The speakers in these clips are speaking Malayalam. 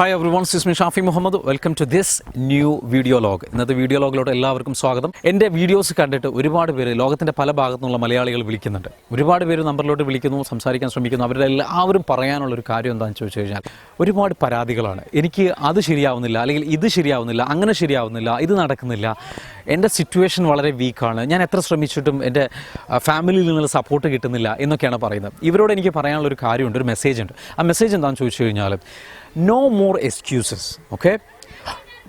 Hi everyone Sismi Shafi Muhammad welcome to this new video log ഇന്നത്തെ വീഡിയോ ലോഗിലോട്ട് എല്ലാവർക്കും സ്വാഗതം. എന്റെ വീഡിയോസ് കണ്ടിട്ട് ഒരുപാട് പേര് ലോകത്തിന്റെ പല ഭാഗത്തു നിന്നുള്ള മലയാളികൾ വിളിക്കുന്നുണ്ട്. ഒരുപാട് പേര് നമ്പറിലോട്ട് വിളിക്കുന്നു സംസാരിക്കാൻ ശ്രമിക്കുന്നു. അവരുടെ എല്ലാവരും പറയാനുള്ള ഒരു കാര്യം എന്താണെന്ന് ചോദിച്ചു കഴിഞ്ഞാൽ ഒരുപാട് പരാതികളാണ്. എനിക്ക് അത് ശരിയാവുന്നില്ല അല്ലെങ്കിൽ ഇത് ശരിയാവുന്നില്ല അങ്ങനെ ശരിയാവുന്നില്ല ഇത് നടക്കുന്നില്ല. എന്റെ സിറ്റുവേഷൻ വളരെ വീക്കാണ് ഞാൻ എത്ര ശ്രമിച്ചിട്ടും എന്റെ ഫാമിലിയിൽ നിന്നുള്ള സപ്പോർട്ട് കിട്ടുന്നില്ല എന്നൊക്കെയാണ് പറയുന്നത്. ഇവരോട് എനിക്ക് പറയാനുള്ള ഒരു കാര്യമുണ്ട് ഒരു മെസ്സേജ് ഉണ്ട്. ആ മെസ്സേജ് എന്താണെന്ന് ചോദിച്ചു കഴിഞ്ഞാൽ നോ മോർ എക്സ്ക്യൂസസ് ഓക്കെ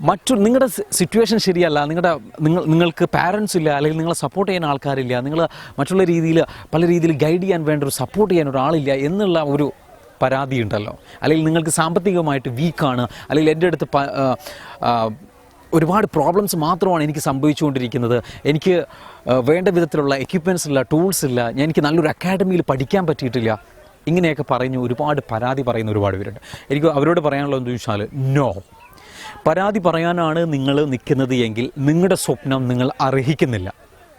മറ്റു നിങ്ങളുടെ സിറ്റുവേഷൻ ശരിയല്ല. നിങ്ങളുടെ നിങ്ങൾ നിങ്ങൾക്ക് പാരൻസ് ഇല്ല അല്ലെങ്കിൽ നിങ്ങളെ സപ്പോർട്ട് ചെയ്യാൻ ആൾക്കാരില്ല നിങ്ങൾ മറ്റുള്ള രീതിയിൽ പല രീതിയിൽ ഗൈഡ് ചെയ്യാൻ വേണ്ട ഒരു സപ്പോർട്ട് ചെയ്യാൻ ഒരാളില്ല എന്നുള്ള ഒരു പരാതി ഉണ്ടല്ലോ. അല്ലെങ്കിൽ നിങ്ങൾക്ക് സാമ്പത്തികമായിട്ട് വീക്കാണ് അല്ലെങ്കിൽ എന്റെ അടുത്ത് ഒരുപാട് പ്രോബ്ലംസ് മാത്രമാണ് എനിക്ക് സംഭവിച്ചുകൊണ്ടിരിക്കുന്നത്. എനിക്ക് വേണ്ട വിധത്തിലുള്ള എക്യുപ്മെന്റ്സ് ഇല്ല ടൂൾസ് ഇല്ല. എനിക്ക് നല്ലൊരു അക്കാഡമിയിൽ പഠിക്കാൻ പറ്റിയിട്ടില്ല. ഇങ്ങനെയൊക്കെ പറഞ്ഞു ഒരുപാട് പരാതി പറയുന്ന ഒരുപാട് പേരുണ്ട്. എനിക്ക് അവരോട് പറയാനുള്ളത് എന്ന് ചോദിച്ചാൽ നോ. പരാതി പറയാനാണ് നിങ്ങൾ നിൽക്കുന്നത് എങ്കിൽ നിങ്ങളുടെ സ്വപ്നം നിങ്ങൾ അർഹിക്കുന്നില്ല.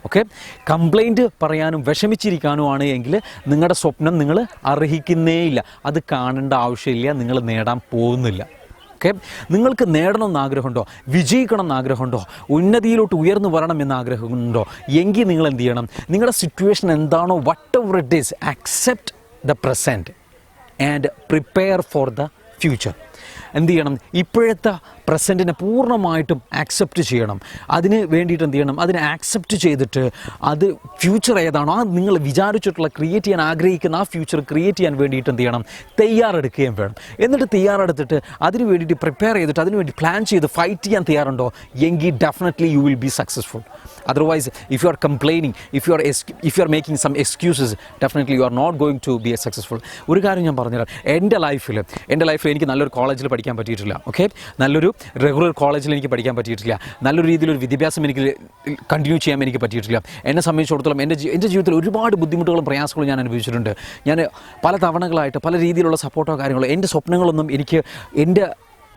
ഓക്കെ? കംപ്ലൈന്റ് പറയാനും വിഷമിച്ചിരിക്കാനും ആണ് എങ്കിൽ നിങ്ങളുടെ സ്വപ്നം നിങ്ങൾ അർഹിക്കുന്നേയില്ല. അത് കാണേണ്ട ആവശ്യമില്ല നിങ്ങൾ നേടാൻ പോകുന്നില്ല. ഓക്കെ? നിങ്ങൾക്ക് നേടണമെന്ന് ആഗ്രഹമുണ്ടോ? വിജയിക്കണം എന്ന് ആഗ്രഹമുണ്ടോ? ഉന്നതിയിലോട്ട് ഉയർന്നു വരണം എന്ന് ആഗ്രഹമുണ്ടോ? എങ്കിൽ നിങ്ങൾ എന്ത് ചെയ്യണം? നിങ്ങളുടെ സിറ്റുവേഷൻ എന്താണോ whatever it is accept the present and prepare for the future എന്ത് ചെയ്യണം? ഇപ്പോഴത്തെ പ്രസന്റിനെ പൂർണമായിട്ടും ആക്സെപ്റ്റ് ചെയ്യണം. അതിന് വേണ്ടിയിട്ട് എന്ത് ചെയ്യണം? അതിനെ ആക്സെപ്റ്റ് ചെയ്തിട്ട് അത് ഫ്യൂച്ചർ ഏതാണോ ആ നിങ്ങൾ വിചാരിച്ചിട്ടുള്ള ക്രിയേറ്റ് ചെയ്യാൻ ആഗ്രഹിക്കുന്ന ആ ഫ്യൂച്ചർ ക്രിയേറ്റ് ചെയ്യാൻ വേണ്ടിയിട്ട് എന്ത് ചെയ്യണം? തയ്യാറെടുക്കുകയും വേണം. എന്നിട്ട് തയ്യാറെടുത്തിട്ട് അതിന് വേണ്ടിയിട്ട് പ്രിപ്പയർ ചെയ്തിട്ട് അതിന് വേണ്ടി പ്ലാൻ ചെയ്ത് ഫൈറ്റ് ചെയ്യാൻ തയ്യാറുണ്ടോ? എങ്കിൽ definitely you will be successful otherwise if you are complaining if you are if you are making some excuses definitely you are not going to be a successful ഒരു കാര്യം ഞാൻ പറഞ്ഞുതരാം. എന്റെ ലൈഫിൽ എന്റെ ലൈഫിൽ എനിക്ക് നല്ലൊരു കോളേജിൽ പഠിക്കാൻ പറ്റിയിട്ടില്ല ഓക്കെ നല്ലൊരു റെഗുലർ കോളേജിൽ എനിക്ക് പഠിക്കാൻ പറ്റിയിട്ടില്ല. നല്ലൊരു രീതിയിലൊരു വിദ്യാഭ്യാസം എനിക്ക് കണ്ടിന്യൂ ചെയ്യാൻ എനിക്ക് പറ്റിയിട്ടില്ല. എന്നെ സംബന്ധിച്ചിടത്തോളം എന്റെ എന്റെ ജീവിതത്തിൽ ഒരുപാട് ബുദ്ധിമുട്ടുകളും പ്രയാസങ്ങളും ഞാൻ അനുഭവിച്ചിട്ടുണ്ട്. ഞാൻ പല തവണകളായിട്ട് പല രീതിയിലുള്ള സപ്പോർട്ടോ കാര്യങ്ങളോ എന്റെ സ്വപ്നങ്ങളൊന്നും എനിക്ക് എന്റെ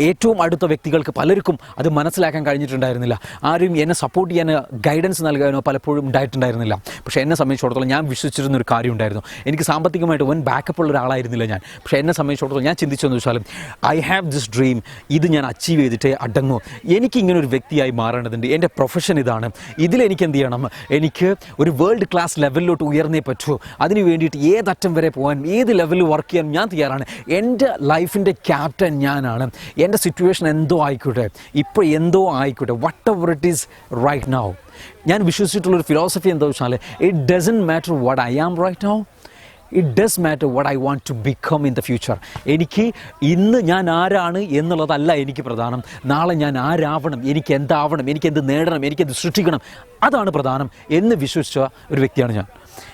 ഏറ്റവും അടുത്ത വ്യക്തികൾക്ക് പലർക്കും അത് മനസ്സിലാക്കാൻ കഴിഞ്ഞിട്ടുണ്ടായിരുന്നില്ല. ആരും എന്നെ സപ്പോർട്ട് ചെയ്യാൻ ഗൈഡൻസ് നൽകാനോ പലപ്പോഴും ഉണ്ടായിട്ടുണ്ടായിരുന്നില്ല. പക്ഷേ എന്നെ സംബന്ധിച്ചിടത്തോളം ഞാൻ വിശ്വസിച്ചിരുന്ന ഒരു കാര്യം ഉണ്ടായിരുന്നു. എനിക്ക് സാമ്പത്തികമായിട്ട് വൻ ബാക്കപ്പ് ഉള്ള ഒരാളായിരുന്നില്ല ഞാൻ. പക്ഷേ എന്നെ സംബന്ധിച്ചിടത്തോളം ഞാൻ ചിന്തിച്ചെന്ന് വെച്ചാലും ഐ ഹാവ് ദിസ് ഡ്രീം ഇത് ഞാൻ അച്ചീവ് ചെയ്തിട്ടേ അടങ്ങൂ. എനിക്ക് ഇങ്ങനെ ഒരു വ്യക്തിയായി മാറേണ്ടതുണ്ട്. എന്റെ പ്രൊഫഷൻ ഇതാണ്. ഇതിലെനിക്ക് എന്ത് ചെയ്യണം? എനിക്ക് ഒരു വേൾഡ് ക്ലാസ് ലെവലിലോട്ട് ഉയർന്നേ പറ്റൂ. അതിന് വേണ്ടിയിട്ട് ഏതറ്റം വരെ പോകാൻ ഏത് ലെവലിൽ വർക്ക് ചെയ്യാൻ ഞാൻ തയ്യാറാണ്. എന്റെ ലൈഫിന്റെ ക്യാപ്റ്റൻ ഞാനാണ്. എന്റെ സിറ്റുവേഷൻ എന്തോ ആയിക്കോട്ടെ. ഇപ്പോൾ എന്തോ ആയിക്കോട്ടെ. Whatever it is right now ഞാൻ വിശ്വസിച്ചിട്ടുള്ള ഒരു ഫിലോസഫി എന്താ വെച്ചാൽ it doesn't matter what I am right now it does matter what I want to become in the future എനിക്ക് ഇന്ന് ഞാൻ ആരാണ് എന്നുള്ളതല്ല എനിക്ക് പ്രധാനം. നാളെ ഞാൻ ആരാവണം എനിക്ക് എന്താവണം എനിക്ക് എന്ത് നേടണം എനിക്ക് എന്ത് സൃഷ്ടിക്കണം അതാണ് പ്രധാനം എന്ന് വിശ്വസിച്ച ഒരു വ്യക്തിയാണ് ഞാൻ.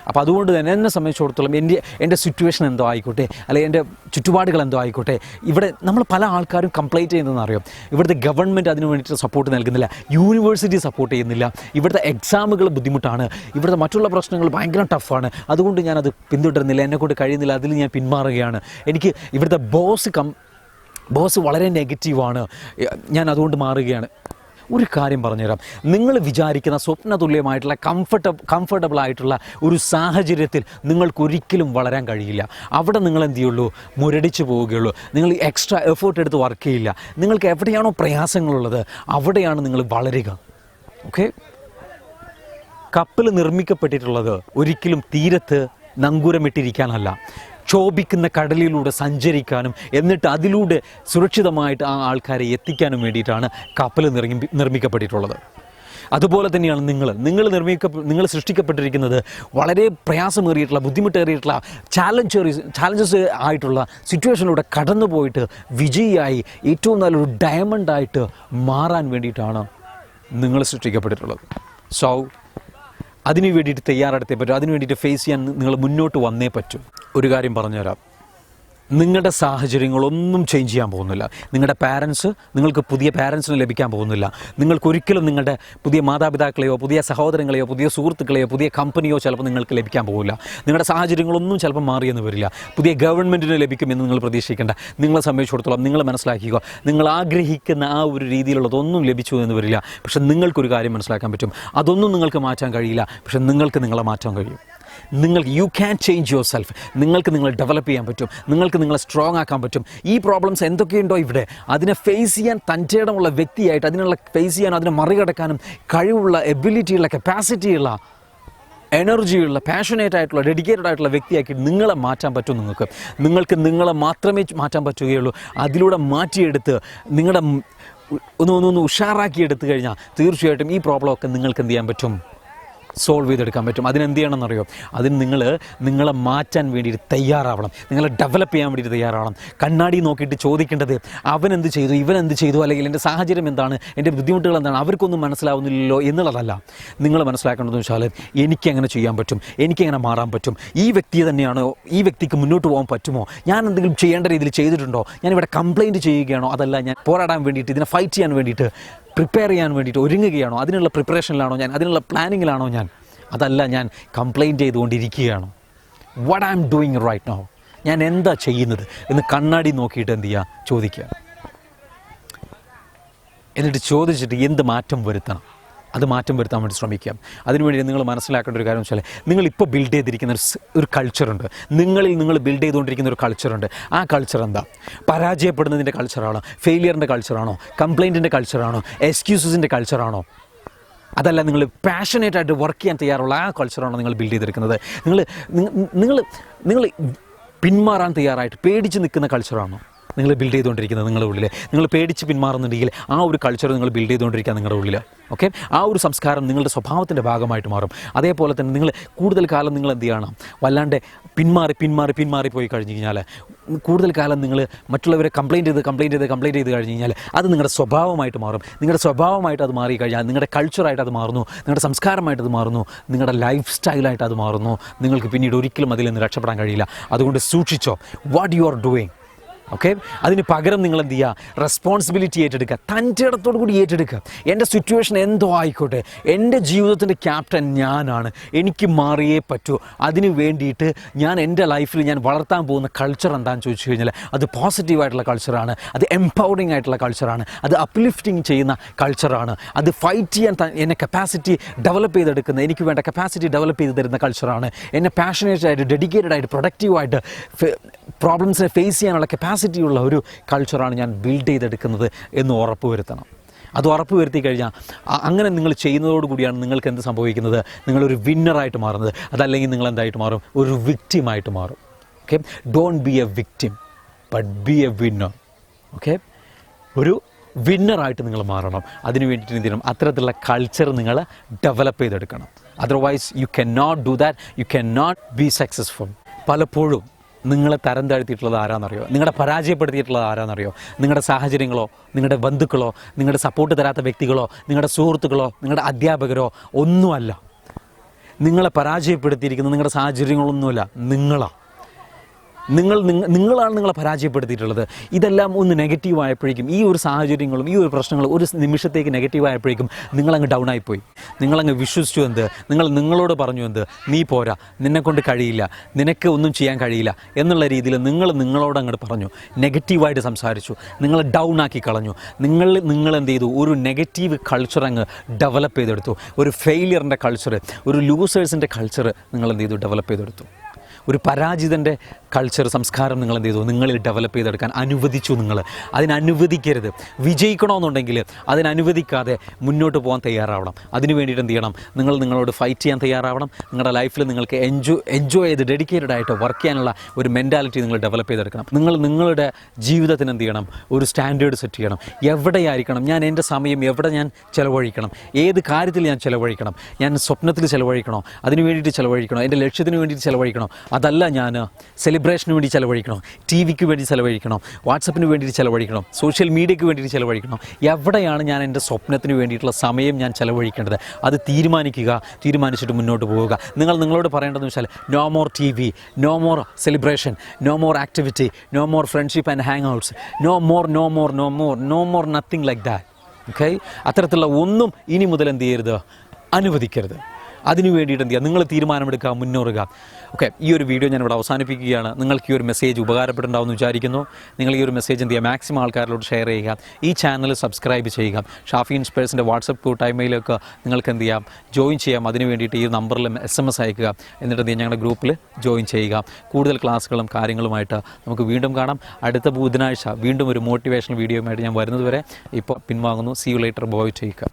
അപ്പോൾ അതുകൊണ്ട് തന്നെ എന്നെ സംബന്ധിച്ചിടത്തോളം എന്റെ എന്റെ സിറ്റുവേഷൻ എന്തോ ആയിക്കോട്ടെ അല്ലെങ്കിൽ എന്റെ ചുറ്റുപാടുകൾ എന്തോ ആയിക്കോട്ടെ ഇവിടെ നമ്മൾ പല ആൾക്കാരും കംപ്ലൈന്റ് ചെയ്യുന്നതെന്ന് അറിയാം. ഇവിടുത്തെ ഗവൺമെന്റ് അതിന് വേണ്ടിയിട്ട് സപ്പോർട്ട് നൽകുന്നില്ല യൂണിവേഴ്സിറ്റി സപ്പോർട്ട് ചെയ്യുന്നില്ല ഇവിടുത്തെ എക്സാമുകൾ ബുദ്ധിമുട്ടാണ് ഇവിടുത്തെ മറ്റുള്ള പ്രശ്നങ്ങൾ ഭയങ്കര ടഫാണ് അതുകൊണ്ട് ഞാനത് പിന്തുടരുന്നില്ല എന്നെക്കൊണ്ട് കഴിയുന്നില്ല അതിൽ ഞാൻ പിന്മാറുകയാണ്. എനിക്ക് ഇവിടുത്തെ ബോസ് കം ബോസ് വളരെ നെഗറ്റീവാണ് ഞാൻ അതുകൊണ്ട് മാറുകയാണ്. ഒരു കാര്യം പറഞ്ഞുതരാം. നിങ്ങൾ വിചാരിക്കുന്ന സ്വപ്ന തുല്യമായിട്ടുള്ള കംഫർട്ട കംഫർട്ടബിൾ ആയിട്ടുള്ള ഒരു സാഹചര്യത്തിൽ നിങ്ങൾക്ക് ഒരിക്കലും വളരാൻ കഴിയില്ല. അവിടെ നിങ്ങൾ എന്ത് ചെയ്യുള്ളൂ മുരടിച്ചു പോവുകയുള്ളൂ. നിങ്ങൾ എക്സ്ട്രാ എഫേർട്ട് എടുത്ത് വർക്ക് ചെയ്യില്ല. നിങ്ങൾക്ക് എവിടെയാണോ പ്രയാസങ്ങളുള്ളത് അവിടെയാണ് നിങ്ങൾ വളരുക. ഓക്കെ കപ്പൽ നിർമ്മിക്കപ്പെട്ടിട്ടുള്ളത് ഒരിക്കലും തീരത്ത് നങ്കൂരമിട്ടിരിക്കാനല്ല. ക്ഷോഭിക്കുന്ന കടലിലൂടെ സഞ്ചരിക്കാനും എന്നിട്ട് അതിലൂടെ സുരക്ഷിതമായിട്ട് ആ ആൾക്കാരെ എത്തിക്കാനും വേണ്ടിയിട്ടാണ് കപ്പൽ നിർമ്മി നിർമ്മിക്കപ്പെട്ടിട്ടുള്ളത്. അതുപോലെ തന്നെയാണ് നിങ്ങൾ. നിങ്ങൾ നിർമ്മിക്ക നിങ്ങൾ സൃഷ്ടിക്കപ്പെട്ടിരിക്കുന്നത് വളരെ പ്രയാസമേറിയിട്ടുള്ള ബുദ്ധിമുട്ടേറിയിട്ടുള്ള ചാലഞ്ച് ചാലഞ്ചസ് ആയിട്ടുള്ള സിറ്റുവേഷനിലൂടെ കടന്നു പോയിട്ട് വിജയിയായി ഏറ്റവും നല്ലൊരു ഡയമണ്ടായിട്ട് മാറാൻ വേണ്ടിയിട്ടാണ് നിങ്ങൾ സൃഷ്ടിക്കപ്പെട്ടിട്ടുള്ളത്. സോ അതിനു വേണ്ടിയിട്ട് തയ്യാറെടുത്തേ പറ്റൂ. അതിനു വേണ്ടിയിട്ട് ഫേസ് ചെയ്യാൻ നിങ്ങൾ മുന്നോട്ട് വന്നേ പറ്റൂ. ഒരു കാര്യം പറഞ്ഞുതരാം. നിങ്ങളുടെ സാഹചര്യങ്ങളൊന്നും ചേഞ്ച് ചെയ്യാൻ പോകുന്നില്ല. നിങ്ങളുടെ പാരൻസ് നിങ്ങൾക്ക് പുതിയ പാരൻസിന് ലഭിക്കാൻ പോകുന്നില്ല. നിങ്ങൾക്ക് ഒരിക്കലും നിങ്ങളുടെ പുതിയ മാതാപിതാക്കളെയോ പുതിയ സഹോദരങ്ങളെയോ പുതിയ സുഹൃത്തുക്കളെയോ പുതിയ കമ്പനിയോ ചിലപ്പോൾ നിങ്ങൾക്ക് ലഭിക്കാൻ പോകില്ല നിങ്ങളുടെ സാഹചര്യങ്ങളൊന്നും ചിലപ്പോൾ മാറിയെന്ന് വരില്ല. പുതിയ ഗവൺമെന്റിന് ലഭിക്കുമെന്ന് നിങ്ങൾ പ്രതീക്ഷിക്കേണ്ട. നിങ്ങളെ സംബന്ധിച്ചിടത്തോളം നിങ്ങൾ മനസ്സിലാക്കുക നിങ്ങൾ ആഗ്രഹിക്കുന്ന ആ ഒരു രീതിയിലുള്ളതൊന്നും ലഭിച്ചു എന്ന് വരില്ല. പക്ഷെ നിങ്ങൾക്കൊരു കാര്യം മനസ്സിലാക്കാൻ പറ്റും. അതൊന്നും നിങ്ങൾക്ക് മാറ്റാൻ കഴിയില്ല. പക്ഷേ നിങ്ങൾക്ക് നിങ്ങളെ മാറ്റാൻ കഴിയും. നിങ്ങൾക്ക് you can change yourself നിങ്ങൾക്ക് നിങ്ങൾ ഡെവലപ്പ് ചെയ്യാൻ പറ്റും. നിങ്ങൾക്ക് നിങ്ങളെ സ്ട്രോങ് ആക്കാൻ പറ്റും. ഈ പ്രോബ്ലംസ് എന്തൊക്കെയുണ്ടോ ഇവിടെ? അതിനെ ഫേസ് ചെയ്യാൻ തന്റെ ഇടമുള്ള വ്യക്തിയായിട്ട് അതിനുള്ള ഫേസ് ചെയ്യാനും അതിനെ മറികടക്കാനും കഴിവുള്ള എബിലിറ്റിയുള്ള കപ്പാസിറ്റിയുള്ള എനർജിയുള്ള പാഷനേറ്റ് ആയിട്ടുള്ള ഡെഡിക്കേറ്റഡ് ആയിട്ടുള്ള വ്യക്തിയാക്കി നിങ്ങളെ മാറ്റാൻ പറ്റും നിങ്ങൾക്ക്. നിങ്ങൾക്ക് നിങ്ങളെ മാത്രമേ മാറ്റാൻ പറ്റുകയുള്ളൂ. അതിലൂടെ മാറ്റിയെടുത്ത് നിങ്ങളുടെ ഒന്ന് ഒന്ന് ഒന്ന് ഉഷാറാക്കി എടുത്തു കഴിഞ്ഞാൽ തീർച്ചയായിട്ടും ഈ പ്രോബ്ലമൊക്കെ നിങ്ങൾക്ക് എന്ത് ചെയ്യാൻ പറ്റും? സോൾവ് ചെയ്തെടുക്കാൻ പറ്റും. അതിനെന്ത് ചെയ്യണമെന്നറിയോ അതിന് നിങ്ങൾ നിങ്ങളെ മാറ്റാൻ വേണ്ടിയിട്ട് തയ്യാറാവണം. നിങ്ങളെ ഡെവലപ്പ് ചെയ്യാൻ വേണ്ടിയിട്ട് തയ്യാറാവണം. കണ്ണാടി നോക്കിയിട്ട് ചോദിക്കേണ്ടത് അവൻ എന്ത് ചെയ്തു ഇവൻ എന്ത് ചെയ്തു അല്ലെങ്കിൽ എന്റെ സാഹചര്യം എന്താണ് എന്റെ ബുദ്ധിമുട്ടുകൾ എന്താണ് അവർക്കൊന്നും മനസ്സിലാവുന്നില്ലല്ലോ എന്നുള്ളതല്ല. നിങ്ങൾ മനസ്സിലാക്കേണ്ടതെന്ന് വെച്ചാൽ എനിക്ക് എങ്ങനെ ചെയ്യാൻ പറ്റും എനിക്ക് എങ്ങനെ മാറാൻ പറ്റും. ഈ വ്യക്തിയെ തന്നെയാണോ ഈ വ്യക്തിക്ക് മുന്നോട്ട് പോകാൻ പറ്റുമോ? ഞാൻ എന്തെങ്കിലും ചെയ്യേണ്ട രീതിയിൽ ചെയ്തിട്ടുണ്ടോ? ഞാനിവിടെ കംപ്ലയിന്റ് ചെയ്യുകയാണോ? അതല്ല ഞാൻ പോരാടാൻ വേണ്ടിയിട്ട് ഇതിനെ ഫൈറ്റ് ചെയ്യാൻ വേണ്ടിയിട്ട് പ്രിപ്പയർ ചെയ്യാൻ വേണ്ടിയിട്ട് ഒരുങ്ങുകയാണോ? അതിനുള്ള പ്രിപ്പറേഷനിലാണോ ഞാൻ? അതിനുള്ള പ്ലാനിങ്ങിലാണോ ഞാൻ? അതല്ല ഞാൻ complaint ചെയ്തുകൊണ്ടിരിക്കുകയാണോ? What I am doing right now ഞാൻ എന്താ ചെയ്യുന്നത്? എന്ന് കണ്ണാടി നോക്കിയിട്ട് എന്ത് ചെയ്യുക? ചോദിക്കുക. എന്നിട്ട് ചോദിച്ചിട്ട് എന്ത് മാറ്റം വരുത്തണം? അത് മാറ്റം വരുത്താൻ വേണ്ടി ശ്രമിക്കാം. അതിനുവേണ്ടി നിങ്ങൾ മനസ്സിലാക്കേണ്ട ഒരു കാര്യം വെച്ചാൽ നിങ്ങൾ ഇപ്പോൾ ബിൽഡ് ചെയ്തിരിക്കുന്ന ഒരു കൾച്ചറുണ്ട് നിങ്ങളിൽ നിങ്ങൾ ബിൽഡ് ചെയ്തുകൊണ്ടിരിക്കുന്ന ഒരു കൾച്ചറുണ്ട് ആ കൾച്ചർ എന്താ? പരാജയപ്പെടുന്നതിന്റെ കൾച്ചറാണോ ഫെയിലിയറിന്റെ കൾച്ചറാണോ കംപ്ലൈന്റിന്റെ കൾച്ചറാണോ എക്സ്ക്യൂസസിന്റെ കൾച്ചറാണോ അതല്ല നിങ്ങൾ പാഷനേറ്റ് ആയിട്ട് വർക്ക് ചെയ്യാൻ തയ്യാറുള്ള ആ കൾച്ചറാണോ നിങ്ങൾ ബിൽഡ് ചെയ്തെടുക്കുന്നത് നിങ്ങൾ നിങ്ങൾ നിങ്ങൾ പിന്മാറാൻ തയ്യാറായിട്ട് പേടിച്ച് നിൽക്കുന്ന കൾച്ചറാണോ നിങ്ങൾ ബിൽഡ് ചെയ്തുകൊണ്ടിരിക്കുന്നത് നിങ്ങളുടെ ഉള്ളിൽ നിങ്ങൾ പേടിച്ച് പിന്മാറുന്നുണ്ടെങ്കിൽ ആ ഒരു കൾച്ചർ നിങ്ങൾ ബിൽഡ് ചെയ്തുകൊണ്ടിരിക്കുക നിങ്ങളുടെ ഉള്ളിൽ ഓക്കെ ആ ഒരു സംസ്കാരം നിങ്ങളുടെ സ്വഭാവത്തിന്റെ ഭാഗമായിട്ട് മാറും. അതേപോലെ തന്നെ നിങ്ങൾ കൂടുതൽ കാലം നിങ്ങൾ എന്ത് ചെയ്യണം? വല്ലാണ്ട് പിന്മാറി പിന്മാറി പിന്മാറി പോയി കഴിഞ്ഞ് കഴിഞ്ഞാൽ കൂടുതൽ കാലം നിങ്ങൾ മറ്റുള്ളവരെ കംപ്ലയിന്റ് ചെയ്ത് കംപ്ലയിന്റ് ചെയ്ത് കംപ്ലയിന്റ് ചെയ്ത് കഴിഞ്ഞ് കഴിഞ്ഞാൽ അത് നിങ്ങളുടെ സ്വഭാവമായിട്ട് മാറും. നിങ്ങളുടെ സ്വഭാവമായിട്ട് അത് മാറി കഴിഞ്ഞാൽ നിങ്ങളുടെ കൾച്ചറായിട്ട് അത് മാറുന്നു. നിങ്ങളുടെ സംസ്കാരമായിട്ട് അത് മാറുന്നു. നിങ്ങളുടെ ലൈഫ് സ്റ്റൈലായിട്ട് അത് മാറുന്നു. നിങ്ങൾക്ക് പിന്നീട് ഒരിക്കലും അതിൽ നിന്ന് രക്ഷപ്പെടാൻ കഴിയില്ല. അതുകൊണ്ട് സൂക്ഷിച്ചോ. What you are doing okay? അതിന് പകരം നിങ്ങൾ എന്ത് ചെയ്യുക റെസ്പോൺസിബിലിറ്റി ഏറ്റെടുക്കുക. തന്റെ ഇടത്തോടു കൂടി ഏറ്റെടുക്കുക. എന്റെ സിറ്റുവേഷൻ എന്തോ ആയിക്കോട്ടെ. എന്റെ ജീവിതത്തിന്റെ ക്യാപ്റ്റൻ ഞാനാണ്. എനിക്ക് മാറിയേ പറ്റൂ. അതിന് വേണ്ടിയിട്ട് ഞാൻ എന്റെ ലൈഫിൽ ഞാൻ വളർത്താൻ പോകുന്ന കൾച്ചർ എന്താണെന്ന് ചോദിച്ചു കഴിഞ്ഞാൽ അത് പോസിറ്റീവായിട്ടുള്ള കൾച്ചറാണ് അത് എംപവറിങ് ആയിട്ടുള്ള കൾച്ചറാണ് അത് അപ്ലിഫ്റ്റിംഗ് ചെയ്യുന്ന കൾച്ചറാണ് അത് ഫൈറ്റ് ചെയ്യാൻ എന്നെ കപ്പാസിറ്റി ഡെവലപ്പ് ചെയ്തെടുക്കുന്ന എനിക്ക് വേണ്ട കപ്പാസിറ്റി ഡെവലപ്പ് ചെയ്ത് തരുന്ന കൾച്ചറാണ് എന്നെ പാഷനേറ്റ് ആയിട്ട് ഡെഡിക്കേറ്റഡ് ആയിട്ട് പ്രൊഡക്റ്റീവായിട്ട് പ്രോബ്ലംസിനെ ഫേസ് ചെയ്യാനുള്ള കപ്പാസിറ്റി ഉള്ള ഒരു കൾച്ചറാണ് ഞാൻ ബിൽഡ് ചെയ്തെടുക്കുന്നത് എന്ന് ഉറപ്പ് വരുത്തണം അത് ഉറപ്പ് വരുത്തി കഴിഞ്ഞാൽ അങ്ങനെ നിങ്ങൾ ചെയ്യുന്നതോടുകൂടിയാണ് നിങ്ങൾക്ക് എന്ത് സംഭവിക്കുന്നത്? നിങ്ങളൊരു വിന്നറായിട്ട് മാറുന്നത്. അതല്ലെങ്കിൽ നിങ്ങൾ എന്തായിട്ട് മാറും? ഒരു വിക്റ്റിമായിട്ട് മാറും. Okay don't be a victim but be a winner okay ഒരു വിന്നറായിട്ട് നിങ്ങൾ മാറണം. അതിന് വേണ്ടിയിട്ട് എന്ത് അത്തരത്തിലുള്ള കൾച്ചർ നിങ്ങൾ ഡെവലപ്പ് ചെയ്തെടുക്കണം. Otherwise you can not do that you can not be successful പലപ്പോഴും നിങ്ങളെ തരം താഴ്ത്തിയിട്ടുള്ളത് ആരാന്നറിയോ? നിങ്ങളെ പരാജയപ്പെടുത്തിയിട്ടുള്ളത് ആരാന്നറിയോ? നിങ്ങളുടെ സാഹചര്യങ്ങളോ നിങ്ങളുടെ ബന്ധുക്കളോ നിങ്ങളുടെ സപ്പോർട്ട് തരാത്ത വ്യക്തികളോ നിങ്ങളുടെ സുഹൃത്തുക്കളോ നിങ്ങളുടെ അധ്യാപകരോ ഒന്നുമല്ല. നിങ്ങളെ പരാജയപ്പെടുത്തിയിരിക്കുന്ന നിങ്ങളുടെ സാഹചര്യങ്ങളൊന്നുമല്ല നിങ്ങളാണ് നിങ്ങൾ നിങ്ങ- നിങ്ങളാണ് നിങ്ങളെ പരാജയപ്പെടുത്തിയിട്ടുള്ളത്. ഇതെല്ലാം ഒന്ന് നെഗറ്റീവ് ആയപ്പോഴേക്കും ഈ ഒരു സാഹചര്യങ്ങളും ഈ ഒരു പ്രശ്നങ്ങളും ഒരു നിമിഷത്തേക്ക് നെഗറ്റീവ് ആയപ്പോഴേക്കും നിങ്ങളങ്ങ് ഡൗൺ ആയിപ്പോയി. നിങ്ങളങ്ങ് വിശ്വസിച്ചു എന്ത്? നിങ്ങൾ നിങ്ങളോട് പറഞ്ഞു എന്ത്? നീ പോരാ. നിന്നെക്കൊണ്ട് കഴിയില്ല. നിനക്ക് ഒന്നും ചെയ്യാൻ കഴിയില്ല. എന്നുള്ള രീതിയിൽ നിങ്ങൾ നിങ്ങളോട് അങ്ങോട്ട് പറഞ്ഞു. നെഗറ്റീവായിട്ട് സംസാരിച്ചു. നിങ്ങളെ ഡൗൺ ആക്കി കളഞ്ഞു. നിങ്ങൾ നിങ്ങൾ എന്ത് ചെയ്തു? ഒരു നെഗറ്റീവ് കൾച്ചർ അങ്ങ് ഡെവലപ്പ് ചെയ്തെടുത്തു. ഒരു ഫെയിലിയറിന്റെ കൾച്ചർ ഒരു ലൂസേഴ്സിന്റെ കൾച്ചർ നിങ്ങൾ എന്ത് ചെയ്തു? ഡെവലപ്പ് ചെയ്തെടുത്തു. ഒരു പരാജിതന്റെ കൾച്ചർ സംസ്കാരം നിങ്ങൾ എന്ത് ചെയ്തു? നിങ്ങളിൽ ഡെവലപ്പ് ചെയ്തെടുക്കാൻ അനുവദിച്ചു നിങ്ങൾ. അതിനനുവദിക്കരുത് വിജയിക്കണമെന്നുണ്ടെങ്കിൽ അതിനനുവദിക്കാതെ മുന്നോട്ട് പോകാൻ തയ്യാറാവണം. അതിന് വേണ്ടിയിട്ട് എന്ത് ചെയ്യണം? നിങ്ങൾ നിങ്ങളോട് ഫൈറ്റ് ചെയ്യാൻ തയ്യാറാവണം. നിങ്ങളുടെ ലൈഫിൽ നിങ്ങൾക്ക് എൻജോയ് എൻജോയ് ചെയ്ത് ഡെഡിക്കേറ്റഡ് ആയിട്ട് വർക്ക് ചെയ്യാനുള്ള ഒരു മെന്റാലിറ്റി നിങ്ങൾ ഡെവലപ്പ് ചെയ്തെടുക്കണം. നിങ്ങൾ നിങ്ങളുടെ ജീവിതത്തിന് എന്ത് ചെയ്യണം? ഒരു സ്റ്റാൻഡേർഡ് സെറ്റ് ചെയ്യണം. എവിടെയായിരിക്കണം? ഞാൻ എന്റെ സമയം എവിടെ ഞാൻ ചിലവഴിക്കണം? ഏത് കാര്യത്തിൽ ഞാൻ ചിലവഴിക്കണം? ഞാൻ സ്വപ്നത്തിൽ ചിലവഴിക്കണോ? അതിന് വേണ്ടിയിട്ട് ചിലവഴിക്കണോ? എന്റെ ലക്ഷ്യത്തിന് വേണ്ടിയിട്ട് ചിലവഴിക്കണോ? അതല്ല ഞാൻ സെലിബ്രേഷന് വേണ്ടി ചിലവഴിക്കണം? ടി വിക്ക് വേണ്ടി ചിലവഴിക്കണം? വാട്സപ്പിന് വേണ്ടിയിട്ട് ചിലവഴിക്കണം? സോഷ്യൽ മീഡിയയ്ക്ക് വേണ്ടിയിട്ട് ചിലവഴിക്കണം? എവിടെയാണ് ഞാൻ എന്റെ സ്വപ്നത്തിന് വേണ്ടിയിട്ടുള്ള സമയം ഞാൻ ചിലവഴിക്കേണ്ടത്? അത് തീരുമാനിക്കുക തീരുമാനിച്ചിട്ട് മുന്നോട്ട് പോവുക നിങ്ങൾ നിങ്ങളോട് പറയേണ്ടതെന്ന് വെച്ചാൽ no more T V no more celebration no more activity no more friendship and hangouts no more no more no more no more nothing like that okay അത്തരത്തിലുള്ള ഒന്നും ഇനി മുതൽ എന്ത് ചെയ്യരുത്? അനുവദിക്കരുത്. അതിനു വേണ്ടിയിട്ട് എന്ത് ചെയ്യുക? നിങ്ങൾ തീരുമാനമെടുക്കുക മുന്നോറുക. ഓക്കെ ഈ ഒരു വീഡിയോ ഞാൻ ഇവിടെ അവസാനിപ്പിക്കുകയാണ്. നിങ്ങൾക്ക് ഈ ഒരു മെസ്സേജ് ഉപകാരപ്പെട്ടുണ്ടാവുമെന്ന് വിചാരിക്കുന്നു. നിങ്ങൾ ഈ ഒരു മെസ്സേജ് എന്ത് ചെയ്യുക? മാക്സിമം ആൾക്കാരിലോട്ട് ഷെയർ ചെയ്യുക. ഈ ചാനൽ സബ്സ്ക്രൈബ് ചെയ്യുക. ഷാഫി ഇൻസ്പേഴ്സിന്റെ വാട്സപ്പ് കൂട്ടായ്മയിലൊക്കെ നിങ്ങൾക്ക് എന്ത് ചെയ്യാം? ജോയിൻ ചെയ്യാം. അതിന് വേണ്ടിയിട്ട് ഈ നമ്പറിൽ എസ് എം എസ് അയക്കുക. എന്നിട്ട് എന്ത് ഞങ്ങളുടെ ഗ്രൂപ്പിൽ ജോയിൻ ചെയ്യുക. കൂടുതൽ ക്ലാസ്സുകളും കാര്യങ്ങളുമായിട്ട് നമുക്ക് വീണ്ടും കാണാം. അടുത്ത ബുധനാഴ്ച വീണ്ടും ഒരു മോട്ടിവേഷണൽ വീഡിയോയുമായിട്ട് ഞാൻ വരുന്നതുവരെ ഇപ്പോൾ പിൻവാങ്ങുന്നു. സി യു ലൈറ്റർ ബോയ് ചെയ്യുക